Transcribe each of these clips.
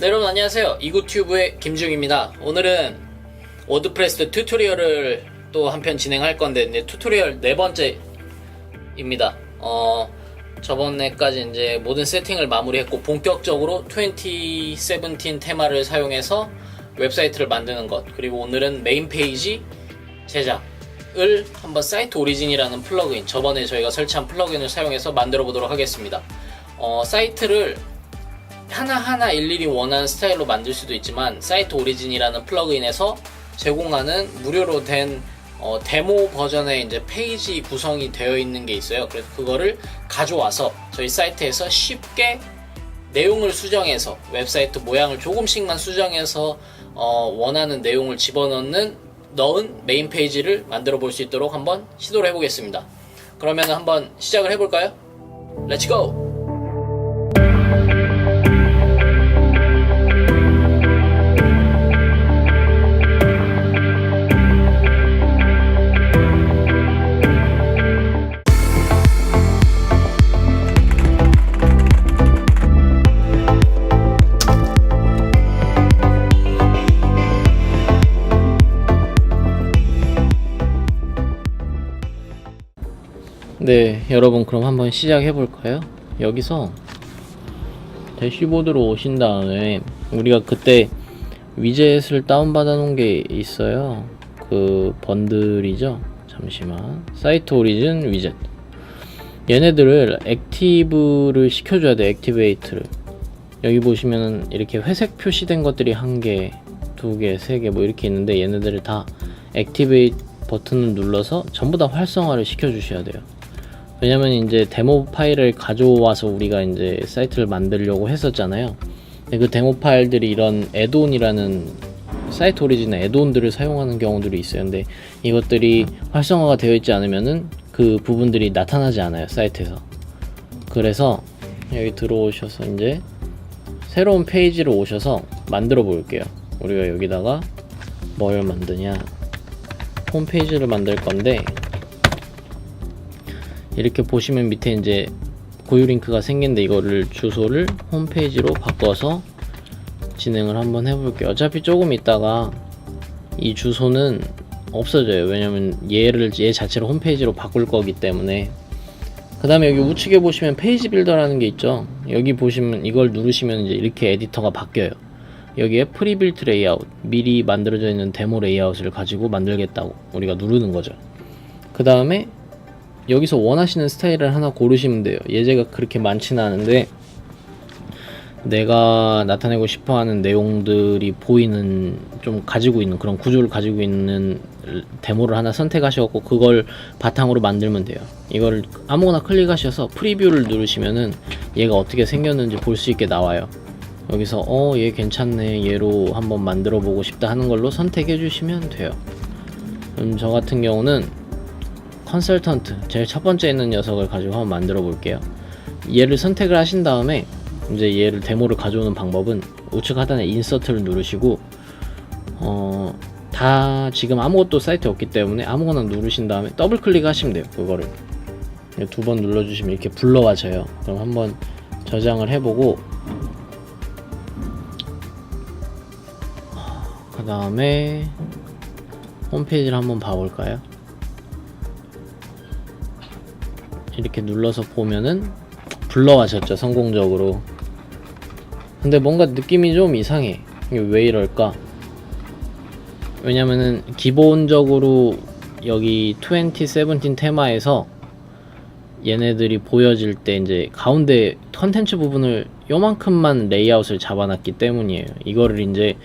네, 여러분 안녕하세요. 이구튜브의 김중입니다. 오늘은 워드프레스 튜토리얼을 또 한 편 진행할 건데 이제 튜토리얼 네 번째입니다. 어, 저번에까지 이제 모든 세팅을 마무리했고 본격적으로 2017 테마를 사용해서 웹사이트를 만드는 것 그리고 오늘은 메인 페이지 제작을 한번 사이트 오리진이라는 플러그인 저번에 저희가 설치한 플러그인을 사용해서 만들어 보도록 하겠습니다. 어, 사이트를 하나하나 일일이 원하는 스타일로 만들 수도 있지만 사이트 오리진이라는 플러그인에서 제공하는 무료로 된 어, 데모 버전의 이제 페이지 구성이 되어 있는 게 있어요. 그래서 그거를 가져와서 저희 사이트에서 쉽게 내용을 수정해서 웹사이트 모양을 조금씩만 수정해서 어, 원하는 내용을 집어넣는 넣은 메인 페이지를 만들어 볼 수 있도록 한번 시도를 해보겠습니다. 그러면 한번 시작을 해볼까요? 렛츠 고! 여러분 그럼 한번 시작해 볼까요? 여기서 대시보드로 오신 다음에 우리가 그때 위젯을 다운받아 놓은 게 있어요. 그 번들이죠. 잠시만. 사이트 오리진 위젯. 얘네들을 액티브를 시켜줘야 돼. 액티베이트를. 여기 보시면은 이렇게 회색 표시된 것들이 한 개, 두 개, 세 개 뭐 이렇게 있는데 얘네들을 다 액티베이트 버튼을 눌러서 전부 다 활성화를 시켜주셔야 돼요. 왜냐면 이제 데모 파일을 가져와서 우리가 이제 사이트를 만들려고 했었잖아요. 그 데모 파일들이 이런 애드온이라는 사이트 오리진의 애드온들을 사용하는 경우들이 있어요. 근데 이것들이 활성화가 되어 있지 않으면은 그 부분들이 나타나지 않아요. 사이트에서. 그래서 여기 들어오셔서 이제 새로운 페이지로 오셔서 만들어 볼게요. 우리가 여기다가 뭘 만드냐. 홈페이지를 만들 건데 이렇게 보시면 밑에 이제 고유 링크가 생긴데 이거를 주소를 홈페이지로 바꿔서 진행을 한번 해볼게요. 어차피 조금 있다가 이 주소는 없어져요. 왜냐면 얘를 얘 자체를 홈페이지로 바꿀 거기 때문에 그 다음에 여기 우측에 보시면 페이지 빌더라는 게 있죠. 여기 보시면 이걸 누르시면 이제 이렇게 에디터가 바뀌어요. 여기에 프리빌트 레이아웃 미리 만들어져 있는 데모 레이아웃을 가지고 만들겠다고 우리가 누르는 거죠. 그 다음에 여기서 원하시는 스타일을 하나 고르시면 돼요. 예제가 그렇게 많지는 않은데 내가 나타내고 싶어 하는 내용들이 보이는 좀 가지고 있는 그런 구조를 가지고 있는 데모를 하나 선택하셔갖고 그걸 바탕으로 만들면 돼요. 이거를 아무거나 클릭하셔서 프리뷰를 누르시면은 얘가 어떻게 생겼는지 볼 수 있게 나와요. 여기서 어 얘 괜찮네 얘로 한번 만들어 보고 싶다 하는 걸로 선택해 주시면 돼요. 음, 저 같은 경우는 컨설턴트 제일 첫 번째 있는 녀석을 가지고 한번 만들어 볼게요. 얘를 선택을 하신 다음에 이제 얘를 데모를 가져오는 방법은 우측 하단에 인서트를 누르시고 어, 다 지금 아무것도 사이트에 없기 때문에 아무거나 누르신 다음에 더블 클릭하시면 돼요 그거를. 두 번 눌러주시면 이렇게 불러와져요. 그럼 한번 저장을 해보고 그 다음에 홈페이지를 한번 봐볼까요 이렇게 눌러서 보면은 불러와셨죠 성공적으로. 근데 뭔가 느낌이 좀 이상해. 이게 왜 이럴까? 왜냐면은 기본적으로 여기 2017 테마에서 얘네들이 보여질 때 이제 가운데 컨텐츠 부분을 요만큼만 레이아웃을 잡아놨기 때문이에요. 이거를 이제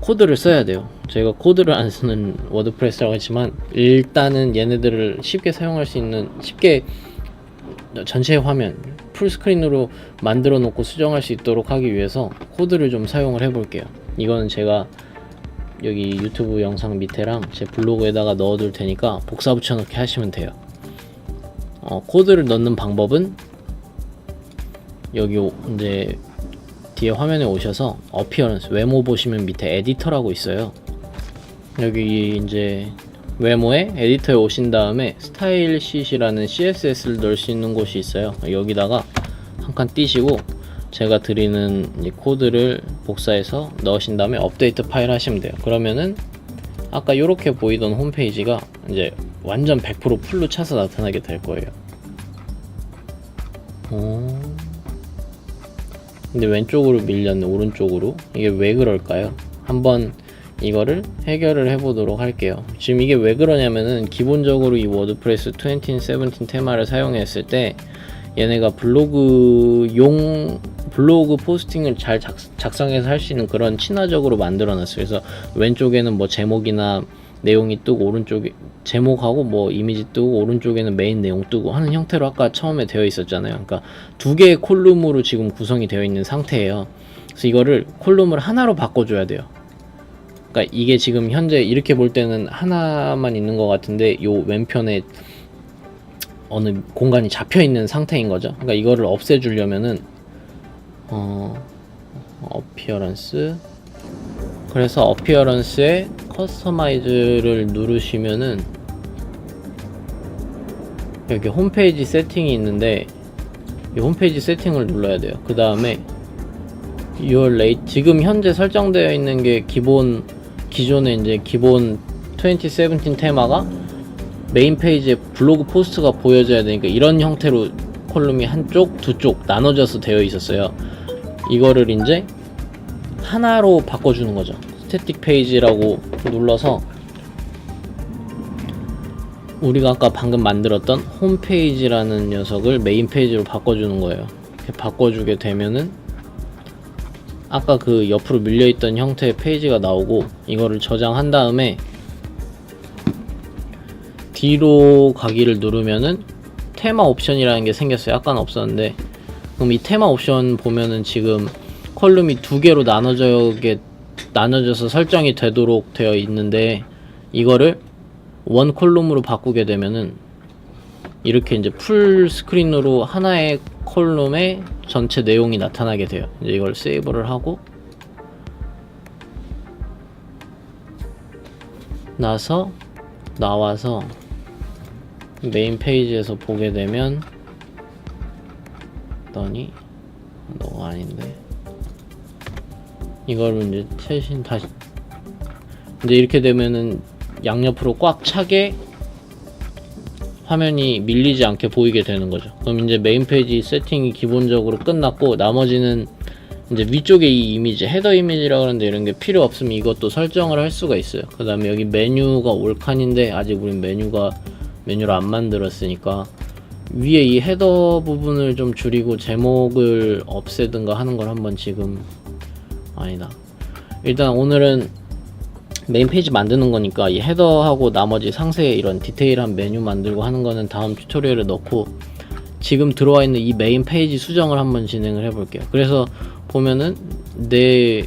코드를 써야 돼요. 제가 코드를 안 쓰는 워드프레스라고 했지만 일단은 얘네들을 쉽게 사용할 수 있는 쉽게 전체 화면 풀스크린으로 만들어 놓고 수정할 수 있도록 하기 위해서 코드를 좀 사용을 해 볼게요. 이거는 제가 여기 유튜브 영상 밑에랑 제 블로그에다가 넣어 둘 테니까 복사 붙여 넣기 하시면 돼요. 어, 코드를 넣는 방법은 여기 오- 이제 뒤에 화면에 오셔서 어피어런스 외모 보시면 밑에 에디터라고 있어요. 여기 이제 외모에 에디터에 오신 다음에 스타일 쉿이라는 CSS를 넣을 수 있는 곳이 있어요. 여기다가 한 칸 띄시고 제가 드리는 이 코드를 복사해서 넣으신 다음에 업데이트 파일 하시면 돼요. 그러면은 아까 이렇게 보이던 홈페이지가 이제 완전 100% 풀로 차서 나타나게 될 거예요. 어... 근데 왼쪽으로 밀렸네, 오른쪽으로. 이게 왜 그럴까요? 한번 이거를 해결을 해보도록 할게요. 지금 이게 왜 그러냐면은 기본적으로 이 워드프레스 2017 테마를 사용했을 때 얘네가 블로그용 블로그 포스팅을 잘 작, 작성해서 할 수 있는 그런 친화적으로 만들어 놨어요. 그래서 왼쪽에는 뭐 제목이나 내용이 뜨고 오른쪽에 제목하고 뭐 이미지 뜨고 오른쪽에는 메인 내용 뜨고 하는 형태로 아까 처음에 되어 있었잖아요. 그러니까 두 개의 콜룸으로 지금 구성이 되어 있는 상태예요. 그래서 이거를 콜룸을 하나로 바꿔줘야 돼요. 그러니까 이게 지금 현재 이렇게 볼 때는 하나만 있는 것 같은데 요 왼편에 어느 공간이 잡혀 있는 상태인 거죠. 그러니까 이거를 없애주려면은 어 어피어런스 그래서 어피어런스에 커스터마이즈를 누르시면은 여기 홈페이지 세팅이 있는데 이 홈페이지 세팅을 눌러야 돼요. 그 다음에 your rate 지금 현재 설정되어 있는 게 기본 기존의 이제 기본 2017 테마가 메인 페이지에 블로그 포스트가 보여져야 되니까 이런 형태로 콜룸이 한쪽, 두 쪽 나눠져서 되어 있었어요. 이거를 이제 하나로 바꿔주는 거죠. 스태틱 페이지라고 눌러서 우리가 아까 방금 만들었던 홈페이지라는 녀석을 메인 페이지로 바꿔주는 거예요. 이렇게 바꿔주게 되면은 아까 그 옆으로 밀려있던 형태의 페이지가 나오고 이거를 저장한 다음에 뒤로 가기를 누르면은 테마 옵션이라는 게 생겼어요. 아까는 없었는데 그럼 이 테마 옵션 보면은 지금 컬럼이 두 개로 나눠져게 나눠져서 설정이 되도록 되어 있는데 이거를 원 콜룸으로 바꾸게 되면은 이렇게 이제 풀 스크린으로 하나의 콜룸에 전체 내용이 나타나게 돼요. 이제 이걸 세이브를 하고 나서 나와서 메인 페이지에서 보게 되면 더니 너가 아닌데 이걸 이제 최신 다시 이제 이렇게 되면은 양옆으로 꽉 차게 화면이 밀리지 않게 보이게 되는 거죠. 그럼 이제 메인 페이지 세팅이 기본적으로 끝났고 나머지는 이제 위쪽에 이 이미지 헤더 이미지라 그러는데 이런 게 필요 없으면 이것도 설정을 할 수가 있어요. 그 다음에 여기 메뉴가 올 칸인데 아직 우린 메뉴가 메뉴를 안 만들었으니까 위에 이 헤더 부분을 좀 줄이고 제목을 없애든가 하는 걸 한번 지금 아니다. 일단 오늘은 메인 페이지 만드는 거니까 이 헤더하고 나머지 상세에 이런 디테일한 메뉴 만들고 하는 거는 다음 튜토리얼에 넣고 지금 들어와 있는 이 메인 페이지 수정을 한번 진행을 해 볼게요. 그래서 보면은 내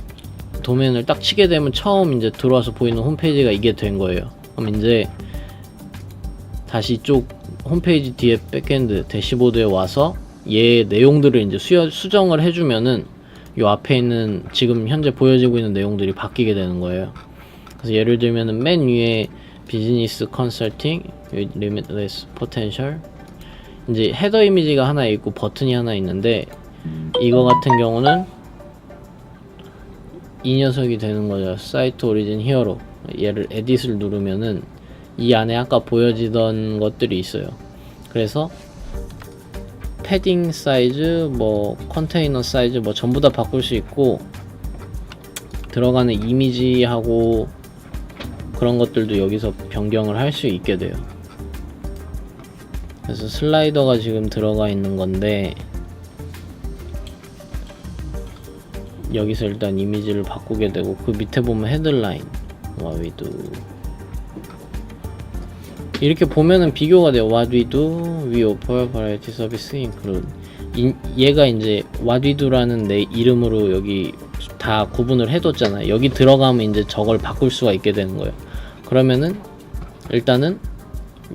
도면을 딱 치게 되면 처음 이제 들어와서 보이는 홈페이지가 이게 된 거예요. 그럼 이제 다시 이쪽 홈페이지 뒤에 백엔드 대시보드에 와서 얘 내용들을 이제 수여, 수정을 해주면은 요 앞에 있는 지금 현재 보여지고 있는 내용들이 바뀌게 되는 거예요. 그래서 예를 들면은 맨 위에 비즈니스 컨설팅, 리미트레스 포텐셜 이제 헤더 이미지가 하나 있고 버튼이 하나 있는데 이거 같은 경우는 이 녀석이 되는 거죠. 사이트 오리진 히어로. 얘를 에딧을 누르면은 이 안에 아까 보여지던 것들이 있어요. 그래서 패딩 사이즈, 뭐 컨테이너 사이즈 뭐 전부 다 바꿀 수 있고 들어가는 이미지하고 그런 것들도 여기서 변경을 할 수 있게 돼요. 그래서 슬라이더가 지금 들어가 있는 건데 여기서 일단 이미지를 바꾸게 되고 그 밑에 보면 헤드라인 do 이렇게 보면은 비교가 돼요. we offer variety service include 이, 얘가 이제 do라는 내 이름으로 여기 다 구분을 해뒀잖아요 여기 들어가면 이제 저걸 바꿀 수가 있게 되는 거예요 그러면은 일단은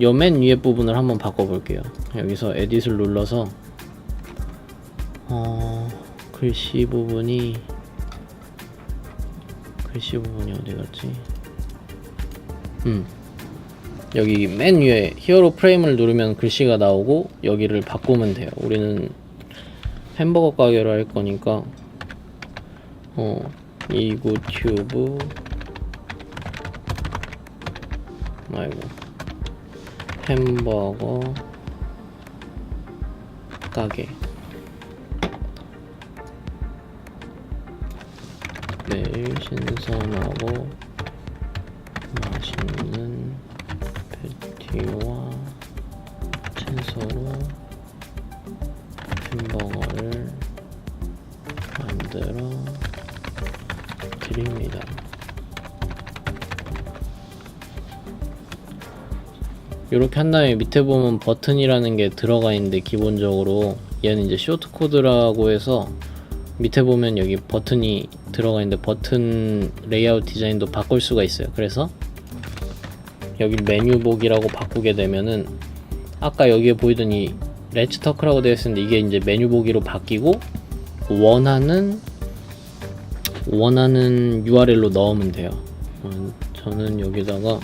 요 맨 위에 부분을 한번 바꿔볼게요 여기서 에딧을 눌러서 어... 글씨 부분이 글씨 부분이 어디 갔지? 음 여기 맨 위에 히어로 프레임을 누르면 글씨가 나오고 여기를 바꾸면 돼요. 우리는 햄버거 가게를 할 거니까 어 이구 튜브. 아이고. 햄버거. 가게. 매일 신선하고 맛있는 패티와 이렇게 한 다음에 밑에 보면 버튼이라는 게 들어가 있는데 기본적으로 얘는 이제 쇼트 코드라고 해서 밑에 보면 여기 버튼이 들어가 있는데 버튼 레이아웃 디자인도 바꿀 수가 있어요. 그래서 여기 메뉴 보기라고 바꾸게 되면은 아까 여기에 보이던 이 레츠 터크라고 되어 있었는데 이게 이제 메뉴 보기로 바뀌고 원하는 원하는 URL로 넣으면 돼요. 음, 저는 여기다가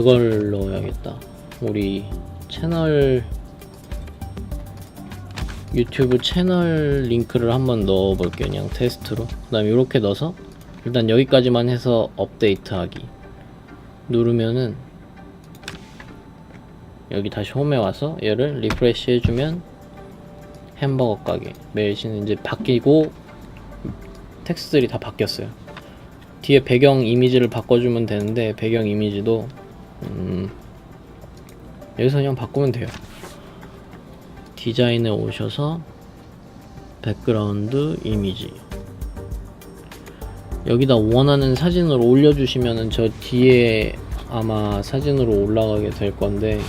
그걸 넣어야겠다. 우리 채널 유튜브 채널 링크를 한번 넣어볼게요. 그냥 테스트로. 그 다음에 이렇게 넣어서 일단 여기까지만 해서 업데이트하기 누르면은 여기 다시 홈에 와서 얘를 리프레시 해주면 햄버거 가게 메일시는 이제 바뀌고 텍스트들이 다 바뀌었어요. 뒤에 배경 이미지를 바꿔주면 되는데 배경 이미지도 음, 여기서 그냥 바꾸면 돼요. 디자인에 오셔서 백그라운드 이미지 여기다 원하는 사진으로 올려주시면은 저 뒤에 아마 사진으로 올라가게 될 건데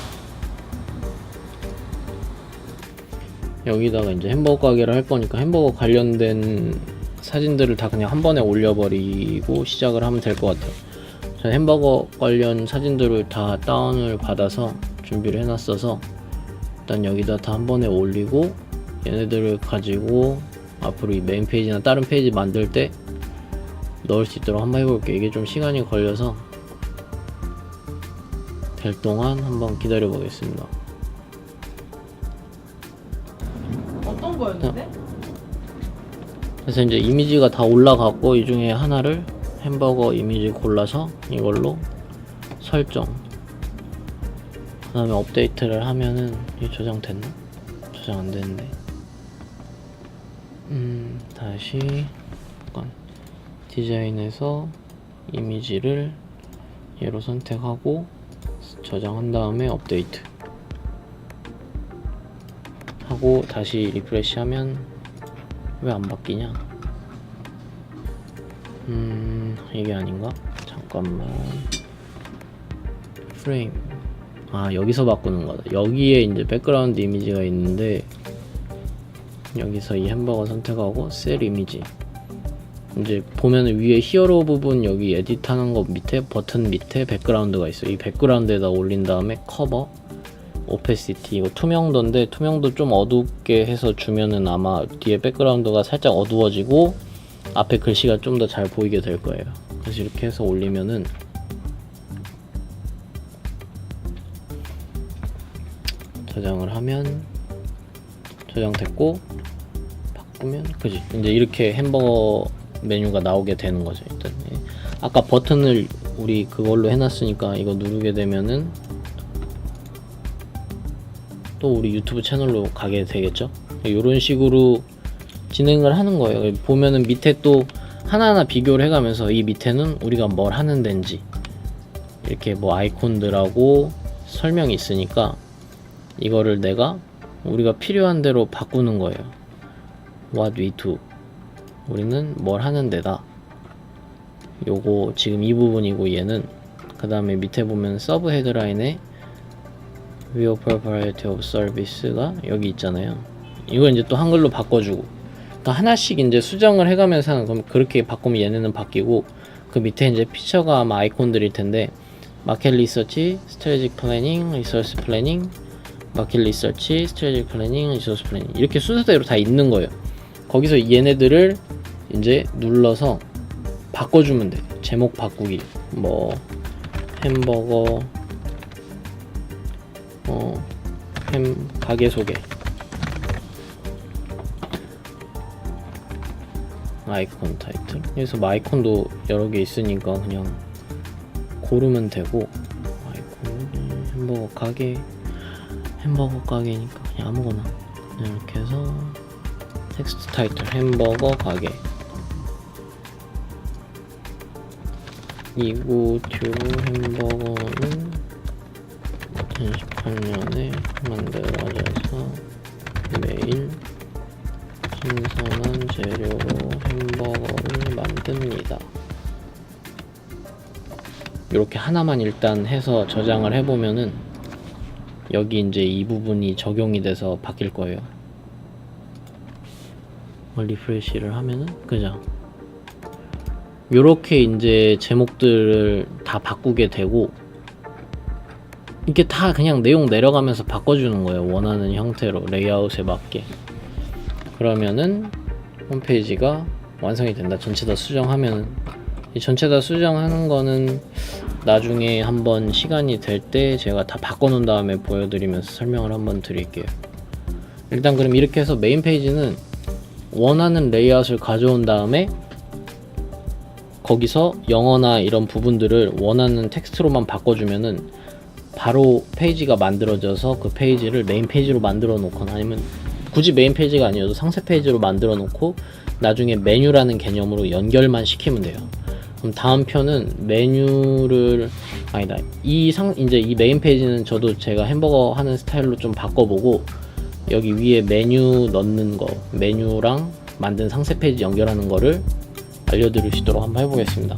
여기다가 이제 햄버거 가게를 할 거니까 햄버거 관련된 사진들을 다 그냥 한 번에 올려버리고 시작을 하면 될 것 같아요. 전 햄버거 관련 사진들을 다 다운을 받아서 준비를 해놨어서 일단 여기다 다 한 번에 올리고 얘네들을 가지고 앞으로 이 메인 페이지나 다른 페이지 만들 때 넣을 수 있도록 한번 해볼게요. 이게 좀 시간이 걸려서 될 동안 한번 기다려 보겠습니다. 어떤 거였는데? 그래서 이제 이미지가 다 올라갔고 이 중에 하나를 햄버거 이미지 골라서 이걸로 설정 그 다음에 업데이트를 하면은 이 저장 됐나? 저장 안 되는데 음 다시 잠깐 디자인에서 이미지를 얘로 선택하고 저장한 다음에 업데이트 하고 다시 리프레시 하면 왜 안 바뀌냐? 음, 이게 아닌가? 잠깐만. 프레임. 아, 여기서 바꾸는 거다. 여기에 이제 백그라운드 이미지가 있는데, 여기서 이 햄버거 선택하고, 셀 이미지. 이제 보면 위에 히어로 부분 여기 에디트 하는 거 밑에 버튼 밑에 백그라운드가 있어요. 이 백그라운드에다 올린 다음에 커버, 오페시티 이거 투명도인데 투명도 좀 어둡게 해서 주면은 아마 뒤에 백그라운드가 살짝 어두워지고 앞에 글씨가 좀 더 잘 보이게 될 거예요. 그래서 이렇게 해서 올리면은 저장을 하면 저장됐고 바꾸면 그지 이제 이렇게 햄버거 메뉴가 나오게 되는 거죠. 일단 예. 아까 버튼을 우리 그걸로 해놨으니까 이거 누르게 되면은 또 우리 유튜브 채널로 가게 되겠죠. 이런 식으로 진행을 하는 거예요. 보면은 밑에 또 하나하나 비교를 해가면서 이 밑에는 우리가 뭘 하는 데인지 이렇게 뭐 아이콘들하고 설명이 있으니까 이거를 내가 우리가 필요한 대로 바꾸는 거예요. What we do. 우리는 뭘 하는 데다. 요거 지금 이 부분이고 얘는 그 다음에 밑에 보면 서브 헤드라인에 We offer variety of service가 여기 있잖아요. 이거 이제 또 한글로 바꿔주고. 그러니까 하나씩 이제 수정을 해가면서 하는 그럼 그렇게 바꾸면 얘네는 바뀌고 그 밑에 이제 피처가 아마 아이콘들일 텐데 마켓 리서치, 스트레지ክ 플래닝, 리소스 플래닝, 마켓 리서치, 스트레지ክ 플래닝, 리소스 플래닝 이렇게 순서대로 다 있는 거예요. 거기서 얘네들을 이제 눌러서 바꿔주면 돼. 제목 바꾸기. 뭐 햄버거 어 햄 가게 소개 아이콘 타이틀. 여기서 뭐 아이콘도 여러 개 있으니까 그냥 고르면 되고 아이콘 햄버거 가게 햄버거 가게니까 그냥 아무거나 이렇게 해서 텍스트 타이틀 햄버거 가게. 이구튜브 햄버거는 2018년에 만들어져서 매일 신선한 재료로 햄버거를 만듭니다. 이렇게 하나만 일단 해서 저장을 해보면은 여기 이제 이 부분이 적용이 돼서 바뀔 거예요. 어, 리프레시를 하면은 그죠? 요렇게 이제 제목들을 다 바꾸게 되고 이게 다 그냥 내용 내려가면서 바꿔주는 거예요. 원하는 형태로 레이아웃에 맞게. 그러면은 홈페이지가 완성이 된다. 전체 다 수정하면은 이 전체 다 수정하는 거는 나중에 한번 시간이 될 때 제가 다 바꿔놓은 다음에 보여드리면서 설명을 한번 드릴게요. 일단 그럼 이렇게 해서 메인 페이지는 원하는 레이아웃을 가져온 다음에 거기서 영어나 이런 부분들을 원하는 텍스트로만 바꿔주면은 바로 페이지가 만들어져서 그 페이지를 메인 페이지로 만들어 놓거나 아니면 굳이 메인 페이지가 아니어도 상세 페이지로 만들어 놓고 나중에 메뉴라는 개념으로 연결만 시키면 돼요. 그럼 다음 편은 메뉴를 아니다. 이 상 이제 이 메인 페이지는 저도 제가 햄버거 하는 스타일로 좀 바꿔보고 여기 위에 메뉴 넣는 거 메뉴랑 만든 상세 페이지 연결하는 거를 알려드릴 수 있도록 한번 해보겠습니다.